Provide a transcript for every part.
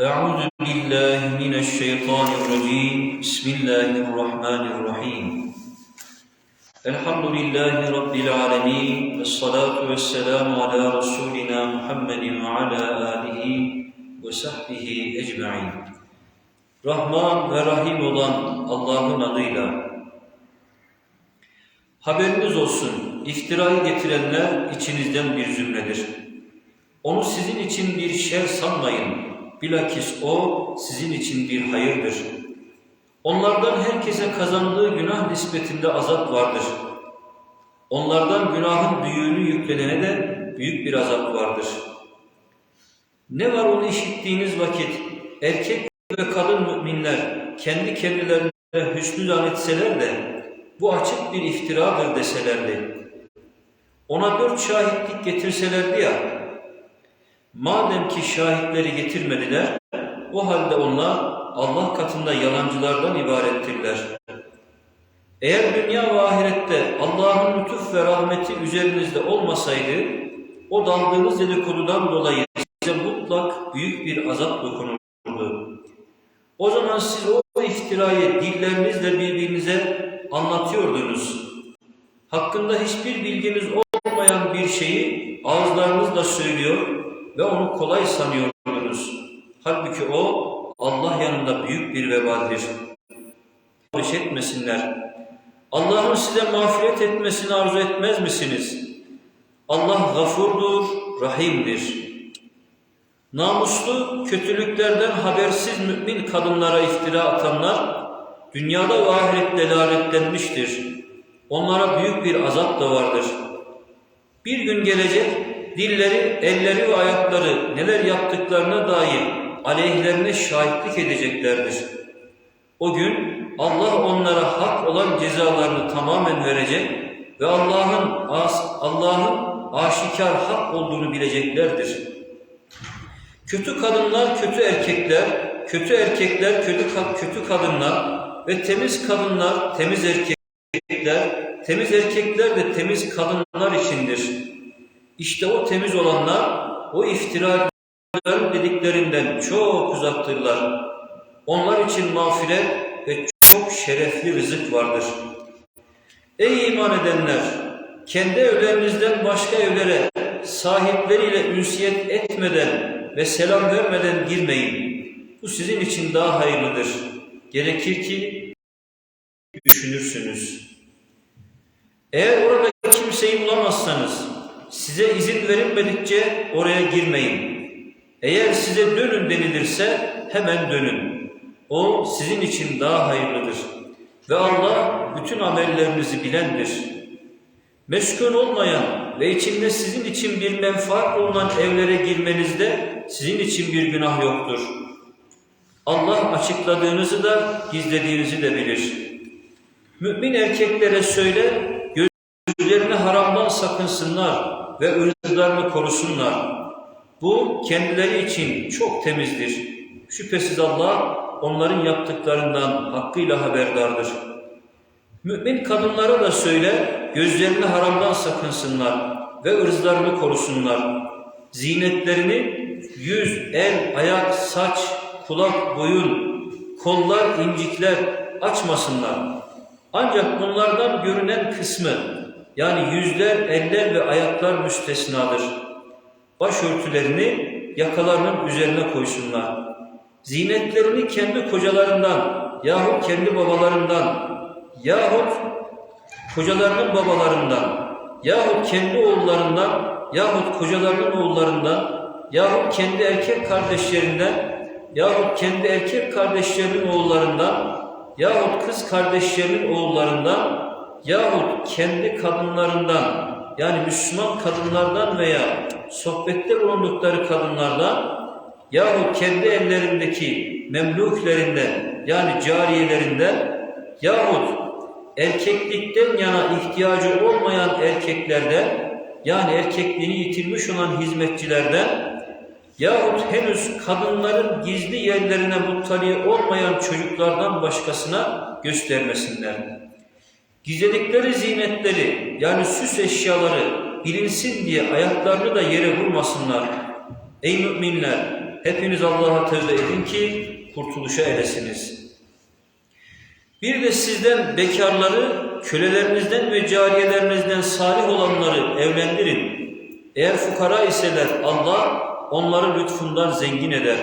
أعوذ بالله من الشيطان الرجيم بسم الله الرحمن الرحيم الحمد لله رب العالمين والصلاة والسلام على رسولنا محمد وعلى آله وصحبه أجمعين Rahman ve Rahim olan Allah'ın adıyla Haberiniz olsun, iftirayı getirenler içinizden bir zümredir. Onu sizin için bir şer sanmayın. Bilakis o sizin için bir hayırdır. Onlardan herkese kazandığı günah nispetinde azap vardır. Onlardan günahın büyüğünü yüklenene de büyük bir azap vardır. Ne var onu işittiğiniz vakit erkek ve kadın müminler kendi kendilerine hüsnü etseler de bu açık bir iftiradır deselerdi. Ona dört şahitlik getirselerdi ya, madem ki şahitleri getirmediler, o halde onlar Allah katında yalancılardan ibarettirler. Eğer dünya ve ahirette Allah'ın lütuf ve rahmeti üzerinizde olmasaydı, o daldığınız dedikodudan dolayı size mutlak büyük bir azap dokunurdu. O zaman siz o iftirayı dillerinizle birbirinize anlatıyordunuz. Hakkında hiçbir bilginiz olmayan bir şeyi ağızlarınızla söylüyor ve onu kolay sanıyordunuz. Halbuki o Allah yanında büyük bir vebaldir. Barış etmesinler. Allah'ın size mağfiret etmesini arzu etmez misiniz? Allah gafurdur, rahimdir. Namuslu, kötülüklerden habersiz mümin kadınlara iftira atanlar, dünyada ve ahirette lanetlenmiştir. Onlara büyük bir azap da vardır. Bir gün gelecek, dilleri, elleri ve ayakları neler yaptıklarına dair aleyhlerine şahitlik edeceklerdir. O gün Allah onlara hak olan cezalarını tamamen verecek ve Allah'ın Allah'ın aşikar hak olduğunu bileceklerdir. Kötü kadınlar, kötü erkekler, kötü erkekler, kötü, kötü kadınlar ve temiz kadınlar, temiz erkekler, temiz erkekler de temiz kadınlar içindir. İşte o temiz olanlar, o iftiracıların dediklerinden çok uzaktırlar. Onlar için mağfiret ve çok şerefli rızık vardır. Ey iman edenler! Kendi evlerinizden başka evlere sahipleriyle ünsiyet etmeden ve selam vermeden girmeyin. Bu sizin için daha hayırlıdır. Gerekir ki düşünürsünüz. Eğer orada kimseyi bulamazsanız size izin verilmedikçe oraya girmeyin. Eğer size dönün denilirse hemen dönün. O sizin için daha hayırlıdır. Ve Allah bütün amellerinizi bilendir. Meşgul olmayan ve içinde sizin için bir menfaat bulunan evlere girmenizde sizin için bir günah yoktur. Allah açıkladığınızı da gizlediğinizi de bilir. Mümin erkeklere söyle, gözlerini haramdan sakınsınlar ve ırzlarını korusunlar. Bu kendileri için çok temizdir. Şüphesiz Allah onların yaptıklarından hakkıyla haberdardır. Mümin kadınlara da söyle, gözlerini haramdan sakınsınlar ve ırzlarını korusunlar. Zinetlerini yüz, el, ayak, saç, kulak, boyun, kollar, incikler açmasınlar. Ancak bunlardan görünen kısmı yani yüzler, eller ve ayaklar müstesnadır. Başörtülerini yakalarının üzerine koysunlar. Zinetlerini kendi kocalarından yahut kendi babalarından yahut kocalarının babalarından yahut kendi oğullarından yahut kocalarının oğullarından yahut kendi erkek kardeşlerinden yahut kendi erkek kardeşlerinin oğullarından yahut kız kardeşlerinin oğullarından yahut kendi kadınlarından yani Müslüman kadınlardan veya sohbette bulundukları kadınlardan yahut kendi ellerindeki memluklerinden yani cariyelerinden yahut erkeklikten yana ihtiyacı olmayan erkeklerden yani erkekliğini yitirmiş olan hizmetçilerden yahut henüz kadınların gizli yerlerine muttali olmayan çocuklardan başkasına göstermesinler. Gizledikleri zinetleri yani süs eşyaları bilinsin diye ayaklarını da yere vurmasınlar. Ey müminler! hepiniz Allah'a tövbe edin ki kurtuluşa eresiniz. Bir de sizden bekarları, kölelerinizden ve cariyelerinizden salih olanları evlendirin. Eğer fukara iseler Allah onları lütfundan zengin eder.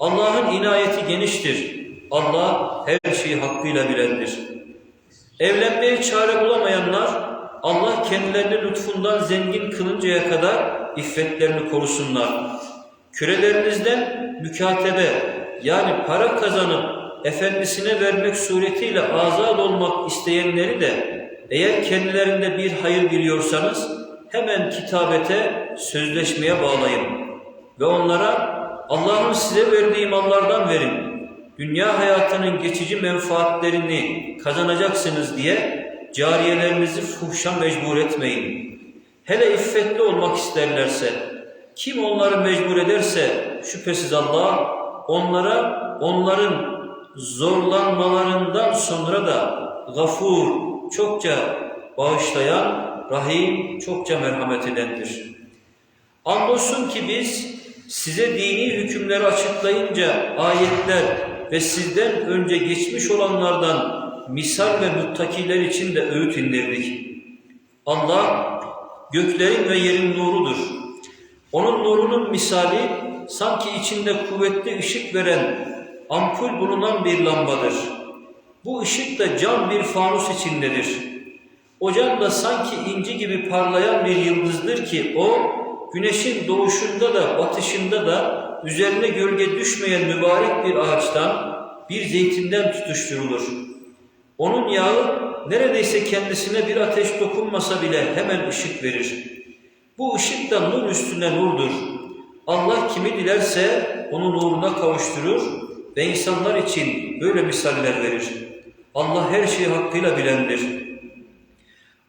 Allah'ın inayeti geniştir. Allah her şeyi hakkıyla bilendir. Evlenmeye çare bulamayanlar Allah kendilerini lütfundan zengin kılıncaya kadar iffetlerini korusunlar. Kölelerinizden mükatebe yani para kazanıp efendisine vermek suretiyle azat olmak isteyenleri de eğer kendilerinde bir hayır biliyorsanız hemen kitabete, sözleşmeye bağlayın ve onlara Allah'ın size verdiği mallardan verin. Dünya hayatının geçici menfaatlerini kazanacaksınız diye cariyelerinizi fuhşa mecbur etmeyin. Hele iffetli olmak isterlerse, kim onları mecbur ederse şüphesiz Allah onlara onların zorlanmalarından sonra da gafur, çokça bağışlayan, rahim, çokça merhamet edendir. Andolsun ki biz size dini hükümleri açıklayınca ayetler ve sizden önce geçmiş olanlardan misal ve muttakiler için de öğüt indirdik. Allah göklerin ve yerin nurudur. Onun nurunun misali sanki içinde kuvvetli ışık veren ampul bulunan bir lambadır. Bu ışık da cam bir fanus içindedir. O cam da sanki inci gibi parlayan bir yıldızdır ki o güneşin doğuşunda da batışında da üzerine gölge düşmeyen mübarek bir ağaçtan, bir zeytinden tutuşturulur. Onun yağı neredeyse kendisine bir ateş dokunmasa bile hemen ışık verir. Bu ışık da nur üstüne nurdur. Allah kimi dilerse onu nuruna kavuşturur ve insanlar için böyle misaller verir. Allah her şeyi hakkıyla bilendir.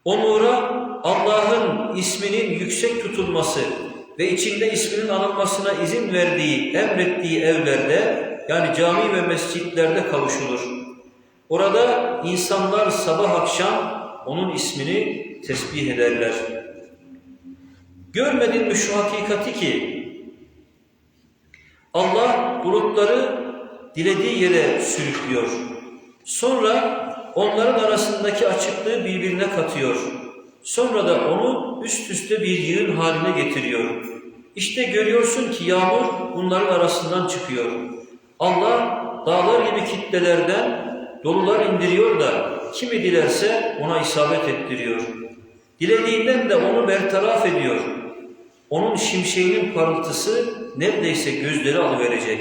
O nura Allah'ın isminin yüksek tutulması ve içinde isminin anılmasına izin verdiği, emrettiği evlerde yani cami ve mescitlerde kavuşulur. Orada insanlar sabah akşam onun ismini tesbih ederler. Görmedin mi şu hakikati ki Allah bulutları dilediği yere sürüklüyor. Sonra onların arasındaki açıklığı birbirine katıyor. Sonra da onu üst üste bir yığın haline getiriyor. İşte görüyorsun ki yağmur bunların arasından çıkıyor. Allah dağlar gibi kitlelerden dolular indiriyor da kimi dilerse ona isabet ettiriyor. Dilediğinden de onu bertaraf ediyor. Onun şimşeğinin parıltısı neredeyse gözleri alıverecek.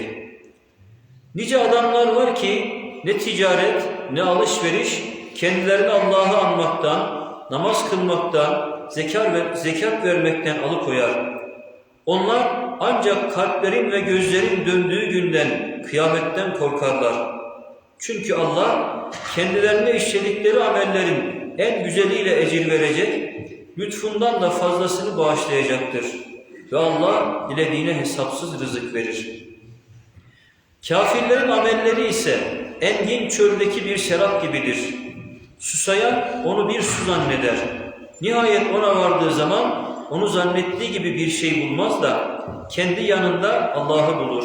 Nice adamlar var ki ne ticaret ne alışveriş kendilerini Allah'ı anmaktan, namaz kılmaktan, zekat, ve, zekat vermekten alıkoyar. Onlar ancak kalplerin ve gözlerin döndüğü günden, kıyametten korkarlar. Çünkü Allah kendilerine işledikleri amellerin en güzeliyle ecir verecek, lütfundan da fazlasını bağışlayacaktır. Ve Allah dilediğine hesapsız rızık verir. Kafirlerin amelleri ise engin çöldeki bir şarap gibidir. Susayan onu bir su zanneder. Nihayet ona vardığı zaman onu zannettiği gibi bir şey bulmaz da kendi yanında Allah'ı bulur.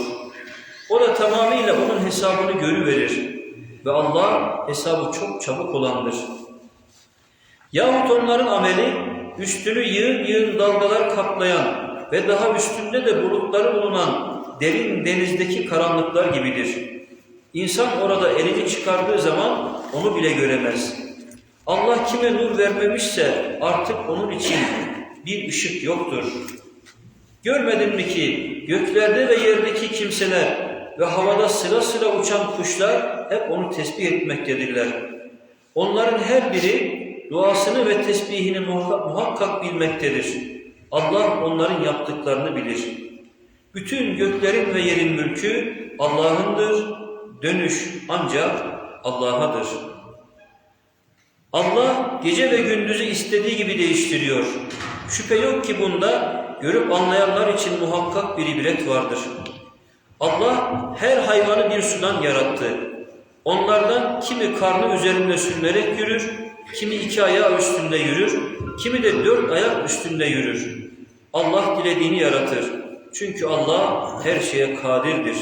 O da tamamıyla onun hesabını görüverir ve Allah hesabı çok çabuk olandır. Yahut onların ameli üstünü yığın yığın dalgalar kaplayan ve daha üstünde de bulutları bulunan derin denizdeki karanlıklar gibidir. İnsan orada elini çıkardığı zaman onu bile göremez. Allah kime nur vermemişse artık onun için bir ışık yoktur. Görmedin mi ki göklerde ve yerdeki kimseler ve havada sıra sıra uçan kuşlar hep onu tesbih etmektedirler. Onların her biri duasını ve tesbihini muhakkak bilmektedir. Allah onların yaptıklarını bilir. Bütün göklerin ve yerin mülkü Allah'ındır, dönüş ancak Allah'adır. Allah gece ve gündüzü istediği gibi değiştiriyor. Şüphe yok ki bunda görüp anlayanlar için muhakkak bir ibret vardır. Allah her hayvanı bir sudan yarattı. Onlardan kimi karnı üzerinde sürünerek yürür, kimi iki ayağı üstünde yürür, kimi de dört ayak üstünde yürür. Allah dilediğini yaratır. Çünkü Allah her şeye kadirdir.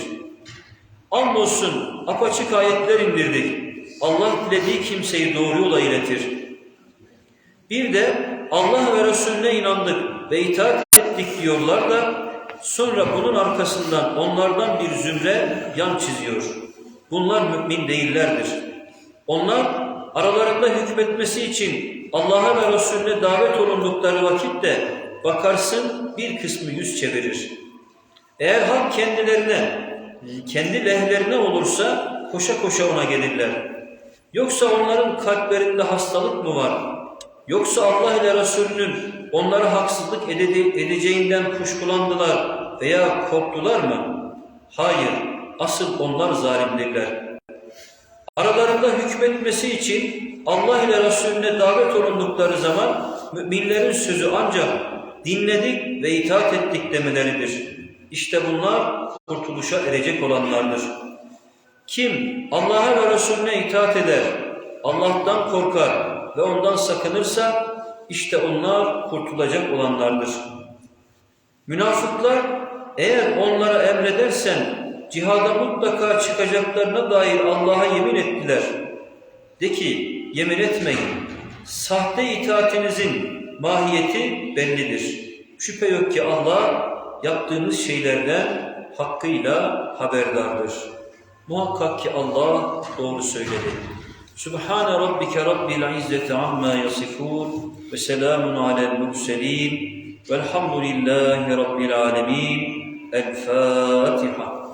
Andolsun apaçık ayetler indirdik. Allah dilediği kimseyi doğru yola iletir. Bir de Allah ve Resulüne inandık ve itaat ettik diyorlar da sonra bunun arkasından onlardan bir zümre yan çiziyor. Bunlar mümin değillerdir. Onlar aralarında hükmetmesi için Allah'a ve Resulüne davet olundukları vakitte bakarsın bir kısmı yüz çevirir. Eğer hak kendilerine, kendi lehlerine olursa koşa koşa ona gelirler. Yoksa onların kalplerinde hastalık mı var? Yoksa Allah ile Resulünün onlara haksızlık ede- edeceğinden kuşkulandılar veya korktular mı? Hayır, asıl onlar zalimdirler. Aralarında hükmetmesi için Allah ile Resulüne davet olundukları zaman müminlerin sözü ancak dinledik ve itaat ettik demeleridir. İşte bunlar kurtuluşa erecek olanlardır. Kim Allah'a ve Resulüne itaat eder, Allah'tan korkar ve ondan sakınırsa işte onlar kurtulacak olanlardır. Münafıklar eğer onlara emredersen cihada mutlaka çıkacaklarına dair Allah'a yemin ettiler. De ki yemin etmeyin. Sahte itaatinizin mahiyeti bellidir. Şüphe yok ki Allah yaptığınız şeylerden hakkıyla haberdardır. Muhakkak ki Allah doğru söyledi. Sübhane rabbike rabbil izzeti amma yasifun ve selamun alel murselin velhamdülillahi rabbil alemin. El Fatiha.